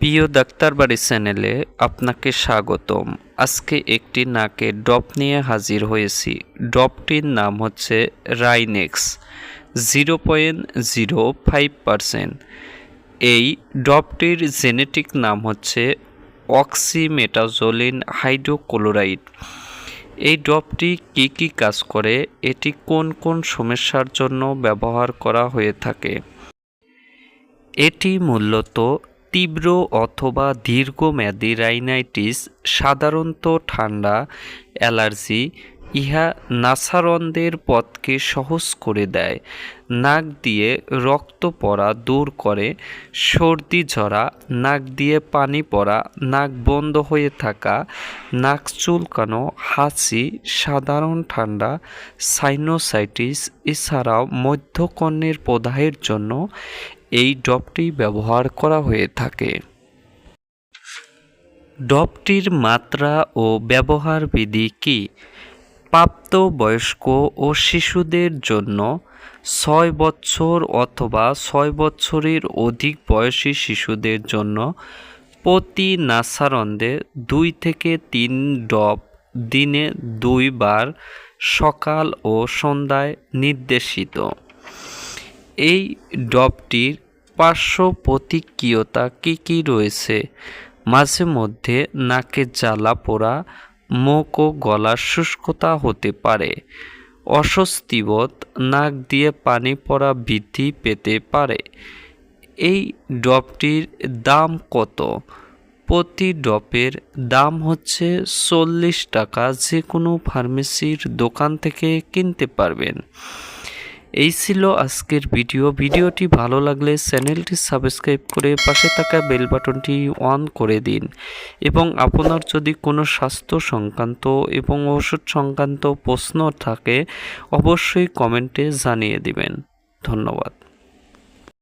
প্রিয় ডাক্তারবাড়ি চ্যানেলে আপনাকে স্বাগতম। আজকে একটি নাকের ড্রপ নিয়ে হাজির হয়েছি। ড্রপটির নাম হচ্ছে Rhinex, zero point zero five percent. এই ড্রপটির জেনেটিক নাম হচ্ছে অক্সিমেটাজোলিন হাইড্রোক্লোরাইড। এই ড্রপটি কী কী কাজ করে, এটি কোন কোন সমস্যার জন্য ব্যবহার করা হয়ে থাকে? এটি মূলত তীব্র অথবা দীর্ঘমেয়াদী রাইনাইটিস সাধারণত ঠান্ডা, অ্যালার্জি, ইহা নাসারন্দের পথকে সহজ করে দেয়। নাক দিয়ে রক্ত পড়া দূর করে, সর্দি ঝরা, নাক দিয়ে পানি পড়া, নাক বন্ধ হয়ে থাকা, নাক চুলকানো, হাঁচি, সাধারণ ঠান্ডা সাইনোসাইটিস এছাড়াও মধ্যকর্ণের প্রদাহের জন্য এই ড্রপটি ব্যবহার করা হয়ে থাকে। ড্রপটির মাত্রা ও ব্যবহার বিধি কী? প্রাপ্তবয়স্ক ও শিশুদের জন্য ছয় বছর অথবা ছয় বছরের অধিক বয়সী শিশুদের জন্য প্রতি নাসারন্দে দুই থেকে তিন ড্রপ দিনে দুইবার সকাল ও সন্ধ্যায় নির্দেশিত। এই ড্রপটির পার্শ্ব প্রতিক্রিয়তা কী কী রয়েছে? মাঝে মধ্যে নাকে জ্বালা পোড়া, মুখ ও গলার শুষ্কতা হতে পারে। অস্বস্তিবোধ, নাক দিয়ে পানি পড়া বৃদ্ধি পেতে পারে। এই ড্রপটির দাম কত? প্রতি ড্রপের দাম হচ্ছে চল্লিশ টাকা। যে কোনো ফার্মেসির দোকান থেকে কিনতে পারবেন। এই ছিল আজকের ভিডিও। ভিডিওটি ভালো লাগলে চ্যানেলটি সাবস্ক্রাইব করে পাশে থাকা বেল বাটনটি অন করে দিন। এবং আপনার যদি কোনো স্বাস্থ্য সংক্রান্ত এবং ওষুধ সংক্রান্ত প্রশ্ন থাকে, অবশ্যই কমেন্টে জানিয়ে দিবেন। ধন্যবাদ।